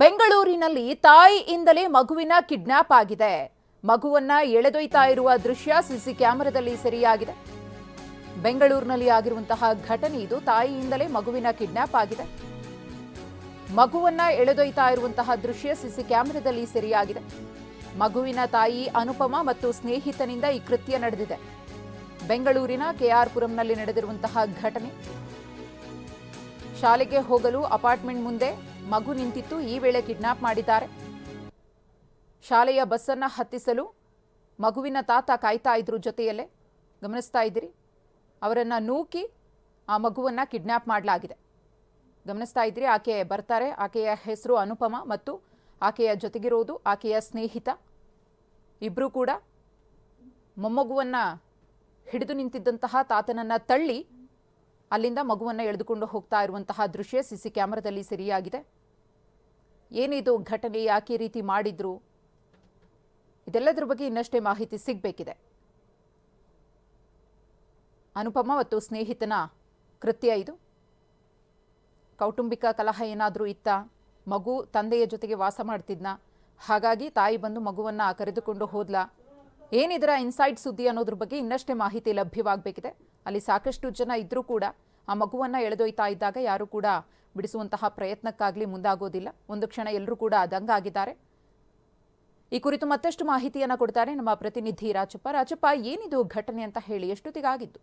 ಬೆಂಗಳೂರಿನಲ್ಲಿ ತಾಯಿಯಿಂದಲೇ ಮಗುವಿನ ಕಿಡ್ನಾಪ್ ಆಗಿದೆ. ಮಗುವನ್ನ ಎಳೆದೊಯ್ತಾ ಇರುವ ದೃಶ್ಯ ಸಿಸಿ ಕ್ಯಾಮೆರಾದಲ್ಲಿ ಸೆರೆಯಾಗಿದೆ. ಬೆಂಗಳೂರಿನಲ್ಲಿ ಆಗಿರುವಂತಹ ಘಟನೆ ಇದು. ತಾಯಿಯಿಂದಲೇ ಮಗುವಿನ ಕಿಡ್ನಾಪ್ ಆಗಿದೆ. ಮಗುವನ್ನ ಎಳೆದೊಯ್ತಾ ಇರುವಂತಹ ದೃಶ್ಯ ಸಿಸಿ ಕ್ಯಾಮೆರಾದಲ್ಲಿ ಸೆರೆಯಾಗಿದೆ. ಮಗುವಿನ ತಾಯಿ ಅನುಪಮ ಮತ್ತು ಸ್ನೇಹಿತನಿಂದ ಈ ಕೃತ್ಯ ನಡೆದಿದೆ. ಬೆಂಗಳೂರಿನ ಕೆಆರ್ಪುರಂನಲ್ಲಿ ನಡೆದಿರುವಂತಹ ಘಟನೆ. ಶಾಲೆಗೆ ಹೋಗಲು ಅಪಾರ್ಟ್ಮೆಂಟ್ ಮುಂದೆ ಮಗು ನಿಂತಿತ್ತು, ಈ ವೇಳೆ ಕಿಡ್ನಾಪ್ ಮಾಡಿದ್ದಾರೆ. ಶಾಲೆಯ ಬಸ್ಸನ್ನು ಹತ್ತಿಸಲು ಮಗುವಿನ ತಾತ ಕಾಯ್ತಾ ಇದ್ರು ಜೊತೆಯಲ್ಲೇ. ಗಮನಿಸ್ತಾ ಇದ್ದೀರಿ, ಅವರನ್ನು ನೂಕಿ ಆ ಮಗುವನ್ನ ಕಿಡ್ನಾಪ್ ಮಾಡಲಾಗಿದೆ. ಗಮನಿಸ್ತಾ ಇದ್ದೀರಿ, ಆಕೆ ಬರ್ತಾರೆ, ಆಕೆಯ ಹೆಸರು ಅನುಪಮ ಮತ್ತು ಆಕೆಯ ಜೊತೆಗಿರೋದು ಆಕೆಯ ಸ್ನೇಹಿತ. ಇಬ್ಬರೂ ಕೂಡ ಮೊಮ್ಮಗುವನ್ನು ಹಿಡಿದು ನಿಂತಿದ್ದಂತಹ ತಾತನನ್ನ ತಳ್ಳಿ ಅಲ್ಲಿಂದ ಮಗುವನ್ನು ಎಳೆದುಕೊಂಡು ಹೋಗ್ತಾ ಇರುವಂತಹ ದೃಶ್ಯ ಸಿಸಿ ಕ್ಯಾಮರಾದಲ್ಲಿ ಸೆರೆಯಾಗಿದೆ. ಏನಿದು ಘಟನೆ, ಯಾಕೆ ರೀತಿ ಮಾಡಿದ್ರು? ಇದೆಲ್ಲದರ ಬಗ್ಗೆ ಇನ್ನಷ್ಟೇ ಮಾಹಿತಿ ಸಿಗಬೇಕಿದೆ. ಅನುಪಮ ಮತ್ತು ಸ್ನೇಹಿತನ ಕೃತ್ಯ ಇದು. ಕೌಟುಂಬಿಕ ಕಲಹ ಏನಾದರೂ ಇತ್ತ? ಮಗು ತಂದೆಯ ಜೊತೆಗೆ ವಾಸ ಮಾಡ್ತಿದ್ನ? ಹಾಗಾಗಿ ತಾಯಿ ಬಂದು ಮಗುವನ್ನು ಕರೆದುಕೊಂಡು ಹೋದ್ಲ? ಏನಿದರ ಇನ್ಸೈಡ್ ಸುದ್ದಿ ಅನ್ನೋದ್ರ ಬಗ್ಗೆ ಇನ್ನಷ್ಟೇ ಮಾಹಿತಿ ಲಭ್ಯವಾಗಬೇಕಿದೆ. ಅಲ್ಲಿ ಸಾಕಷ್ಟು ಜನ ಇದ್ರೂ ಕೂಡ ಆ ಮಗುವನ್ನ ಎಳೆದೊಯ್ತಾ ಇದ್ದಾಗ ಯಾರು ಕೂಡ ಬಿಡಿಸುವಂತಹ ಪ್ರಯತ್ನಕ್ಕಾಗ್ಲಿ ಮುಂದಾಗೋದಿಲ್ಲ. ಒಂದು ಕ್ಷಣ ಎಲ್ಲರೂ ಕೂಡ ಅದಂಗಾಗಿದ್ದಾರೆ ಈ ಕುರಿತು ಮತ್ತಷ್ಟು ಮಾಹಿತಿಯನ್ನ ಕೊಡ್ತಾರೆ ನಮ್ಮ ಪ್ರತಿನಿಧಿ ರಾಜಪ್ಪ. ರಾಜಪ್ಪ, ಏನಿದು ಘಟನೆ ಅಂತ ಹೇಳಿ ಎಷ್ಟೊತ್ತಿಗಾಗಿದ್ದು?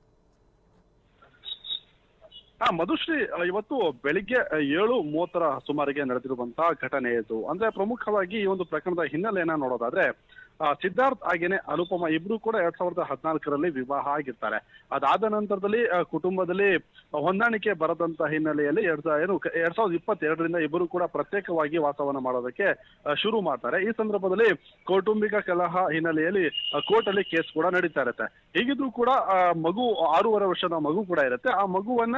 ಹಾ, ಮಧುಶ್ರೀ ಇವತ್ತು ಬೆಳಿಗ್ಗೆ ಏಳು ಮೂವತ್ತರ ಸುಮಾರಿಗೆ ನಡೆದಿರುವಂತಹ ಘಟನೆ ಇದು. ಅಂದ್ರೆ ಪ್ರಮುಖವಾಗಿ ಈ ಒಂದು ಪ್ರಕರಣದ ಹಿನ್ನೆಲೆಯನ್ನ ನೋಡೋದಾದ್ರೆ ಸಿದ್ಧಾರ್ಥ್ ಹಾಗೇನೆ ಅನುಪಮ ಇಬ್ರು ಕೂಡ ಎರಡ್ ಸಾವಿರದ ಹದಿನಾಲ್ಕರಲ್ಲಿ ವಿವಾಹ ಆಗಿರ್ತಾರೆ. ಅದಾದ ನಂತರದಲ್ಲಿ ಕುಟುಂಬದಲ್ಲಿ ಹೊಂದಾಣಿಕೆ ಬರದಂತ ಹಿನ್ನೆಲೆಯಲ್ಲಿ ಎರಡ್ ಏನು ಎರಡ್ ಸಾವಿರದ ಇಪ್ಪತ್ತೆರಡರಿಂದ ಇಬ್ಬರು ಕೂಡ ಪ್ರತ್ಯೇಕವಾಗಿ ವಾಸವನ್ನ ಮಾಡೋದಕ್ಕೆ ಶುರು ಮಾಡ್ತಾರೆ. ಈ ಸಂದರ್ಭದಲ್ಲಿ ಕೌಟುಂಬಿಕ ಕಲಹ ಹಿನ್ನೆಲೆಯಲ್ಲಿ ಕೋರ್ಟ್ ಅಲ್ಲಿ ಕೇಸ್ ಕೂಡ ನಡೀತಾ ಇರುತ್ತೆ. ಹೀಗಿದ್ರು ಕೂಡ ಮಗು, ಆರೂವರೆ ವರ್ಷದ ಮಗು ಕೂಡ ಇರುತ್ತೆ. ಆ ಮಗುವನ್ನ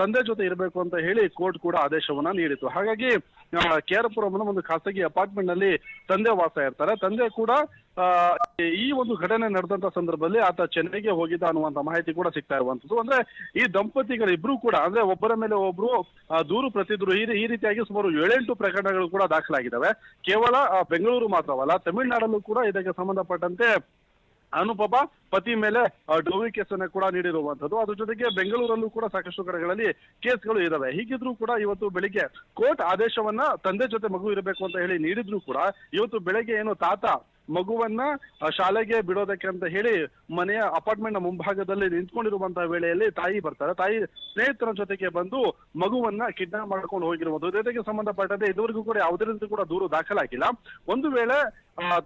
ತಂದೆ ಜೊತೆ ಇರಬೇಕು ಅಂತ ಹೇಳಿ ಕೋರ್ಟ್ ಕೂಡ ಆದೇಶವನ್ನ ನೀಡಿತು ಹಾಗಾಗಿ ಕೇರಪುರಂನ ಒಂದು ಖಾಸಗಿ ಅಪಾರ್ಟ್ಮೆಂಟ್ನಲ್ಲಿ ತಂದೆ ವಾಸ ಇರ್ತಾರೆ. ತಂದೆ ಕೂಡ ಈ ಒಂದು ಘಟನೆ ನಡೆದಂತ ಸಂದರ್ಭದಲ್ಲಿ ಆತ ಚೆನ್ನೈಗೆ ಹೋಗಿದ್ದ ಅನ್ನುವಂತ ಮಾಹಿತಿ ಕೂಡ ಸಿಗ್ತಾ ಇರುವಂತದ್ದು. ಅಂದ್ರೆ ಈ ದಂಪತಿಗಳು ಇಬ್ರು ಕೂಡ, ಅಂದ್ರೆ ಒಬ್ಬರ ಮೇಲೆ ಒಬ್ರು ದೂರು ಪ್ರತಿದ್ರು, ಈ ರೀತಿಯಾಗಿ ಸುಮಾರು ಏಳೆಂಟು ಪ್ರಕರಣಗಳು ಕೂಡ ದಾಖಲಾಗಿದ್ದಾವೆ. ಕೇವಲ ಬೆಂಗಳೂರು ಮಾತ್ರವಲ್ಲ, ತಮಿಳುನಾಡಲ್ಲೂ ಕೂಡ ಇದಕ್ಕೆ ಸಂಬಂಧಪಟ್ಟಂತೆ ಅನುಪಮ ಪತಿ ಮೇಲೆ ಡೋವಿ ಕೇಸನ್ನ ಕೂಡ ನೀಡಿರುವಂತದ್ದು. ಅದ್ರ ಜೊತೆಗೆ ಬೆಂಗಳೂರಲ್ಲೂ ಕೂಡ ಸಾಕಷ್ಟು ಕಡೆಗಳಲ್ಲಿ ಕೇಸ್ಗಳು ಇದಾವೆ ಹೀಗಿದ್ರು ಕೂಡ ಇವತ್ತು ಬೆಳಿಗ್ಗೆ ಕೋರ್ಟ್ ಆದೇಶವನ್ನ ತಂದೆ ಜೊತೆ ಮಗು ಇರಬೇಕು ಅಂತ ಹೇಳಿ ನೀಡಿದ್ರು ಕೂಡ ಇವತ್ತು ಬೆಳಗ್ಗೆ ಏನು ತಾತ ಮಗುವನ್ನ ಶಾಲೆಗೆ ಬಿಡೋದಕ್ಕೆ ಅಂತ ಹೇಳಿ ಮನೆಯ ಅಪಾರ್ಟ್ಮೆಂಟ್ನ ಮುಂಭಾಗದಲ್ಲಿ ನಿಂತ್ಕೊಂಡಿರುವಂತಹ ವೇಳೆಯಲ್ಲಿ ತಾಯಿ ಬರ್ತಾರೆ. ತಾಯಿ ಸ್ನೇಹಿತರ ಜೊತೆಗೆ ಬಂದು ಮಗುವನ್ನ ಕಿಡ್ನಾಪ್ ಮಾಡ್ಕೊಂಡು ಹೋಗಿರುವುದು. ಜೊತೆಗೆ ಸಂಬಂಧಪಟ್ಟಂತೆ ಇದುವರೆಗೂ ಕೂಡ ಯಾವುದರಿಂದ ಕೂಡ ದೂರು ದಾಖಲಾಗಿಲ್ಲ. ಒಂದು ವೇಳೆ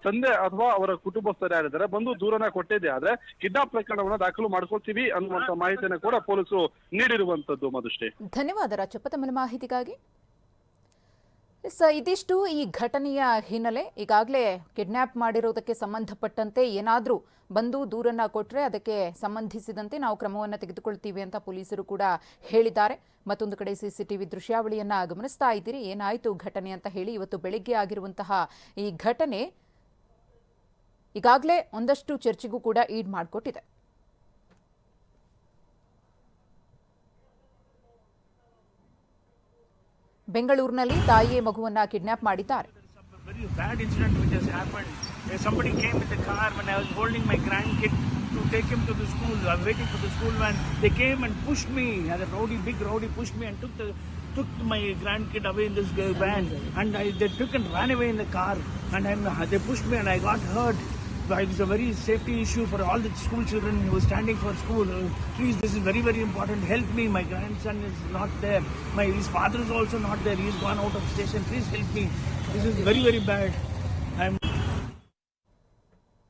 ತಂದೆ ಅಥವಾ ಅವರ ಕುಟುಂಬಸ್ಥರು ಯಾರಿದ್ದಾರೆ, ಬಂದು ದೂರನ ಕೊಟ್ಟಿದೆ ಆದ್ರೆ ಕಿಡ್ನಾಪ್ ಪ್ರಕರಣವನ್ನ ದಾಖಲು ಮಾಡ್ಕೊಳ್ತೀವಿ ಅನ್ನುವಂತ ಮಾಹಿತಿಯನ್ನು ಕೂಡ ಪೊಲೀಸರು ನೀಡಿರುವಂತದ್ದು ಮಧುಶ್ರೀ. ಧನ್ಯವಾದ ರಾಜಪ್ಪ ಮಾಹಿತಿಗಾಗಿ. ಎಸ್ ಇದಿಷ್ಟು ಈ ಘಟನೆಯ ಹಿನ್ನೆಲೆ. ಈಗಾಗಲೇ ಕಿಡ್ನ್ಯಾಪ್ ಮಾಡಿರೋದಕ್ಕೆ ಸಂಬಂಧಪಟ್ಟಂತೆ ಏನಾದರೂ ಬಂದು ದೂರನ್ನ ಕೊಟ್ಟರೆ ಅದಕ್ಕೆ ಸಂಬಂಧಿಸಿದಂತೆ ನಾವು ಕ್ರಮವನ್ನು ತೆಗೆದುಕೊಳ್ತೀವಿ ಅಂತ ಪೊಲೀಸರು ಕೂಡ ಹೇಳಿದ್ದಾರೆ. ಮತ್ತೊಂದು ಕಡೆ ಸಿಸಿಟಿವಿ ದೃಶ್ಯಾವಳಿಯನ್ನು ಗಮನಿಸ್ತಾ ಇದ್ದೀರಿ. ಏನಾಯಿತು ಘಟನೆ ಅಂತ ಹೇಳಿ ಇವತ್ತು ಬೆಳಿಗ್ಗೆ ಆಗಿರುವಂತಹ ಈ ಘಟನೆ ಈಗಾಗಲೇ ಒಂದಷ್ಟು ಚರ್ಚೆಗೂ ಕೂಡ ಈಡ್ ಮಾಡಿಕೊಟ್ಟಿದೆ. ಬೆಂಗಳೂರಿನಲ್ಲಿ ತಾಯಿಯ ಮಗುವನ್ನ ಕಿಡ್ನಾಪ್ ಮಾಡಿದ್ದಾರೆ. Very bad incident which has happened car when holding my grandkid to take school ಲವೇಕಿ for school when they came and pushed me as a road big road pushed away in this gay band and they car and I got hurted But It's a very safety issue for all the school children who are standing for school. Please, this is very, very important. Help me. My grandson is not there. My his father is also not there. He's gone out of station. Please help me. This is very, very bad.